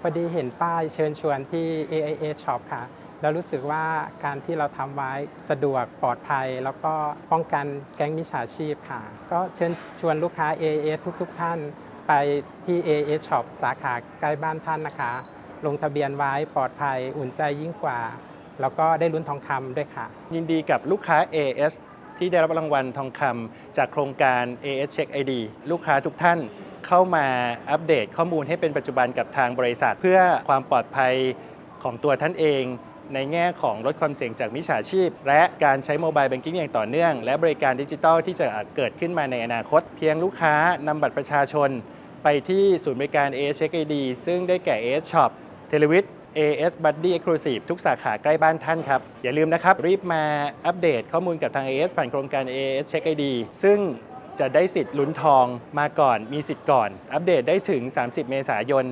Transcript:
พอดีเห็นป้ายเชิญชวนที่ AIA Shop ค่ะ แล้วรู้สึกว่าการที่เราทำไว้สะดวกปลอดภัย แล้วก็ป้องกันแก๊งมิจฉาชีพค่ะ ก็เชิญชวนลูกค้า AIA ทุกๆท่าน ไปที่ AIA Shop สาขาใกล้บ้านท่านนะคะ ลงทะเบียนไว้ปลอดภัยอุ่นใจยิ่งกว่า แล้วก็ได้ลุ้นทองคำด้วยค่ะ ยินดีกับลูกค้า AS ที่ได้รับรางวัลทองคำจากโครงการ AS Check ID ลูกค้าทุกท่าน เข้ามาอัปเดตข้อมูลให้เป็นปัจจุบันกับทางบริษัท เพื่อความปลอดภัยของตัวท่านเอง ในแง่ของลดความเสี่ยงจากมิจฉาชีพ และการใช้โมบายแบงกิ้งอย่างต่อเนื่อง และบริการดิจิทัลที่จะเกิดขึ้นมาในอนาคต เพียงลูกค้านำบัตรประชาชน ไปที่ศูนย์บริการ AS Check ID ซึ่งได้แก่ AS Shop เทเลวิท AS Buddy Exclusive ทุกสาขาใกล้บ้านท่านครับ อย่าลืมนะครับ รีบมาอัปเดตข้อมูลกับทาง AS ผ่านโครงการ AS Check ID ซึ่ง จะได้สิทธิ์ลุ้นทองมาก่อนมีสิทธิ์ก่อน อัปเดตได้ถึง 30 เมษายน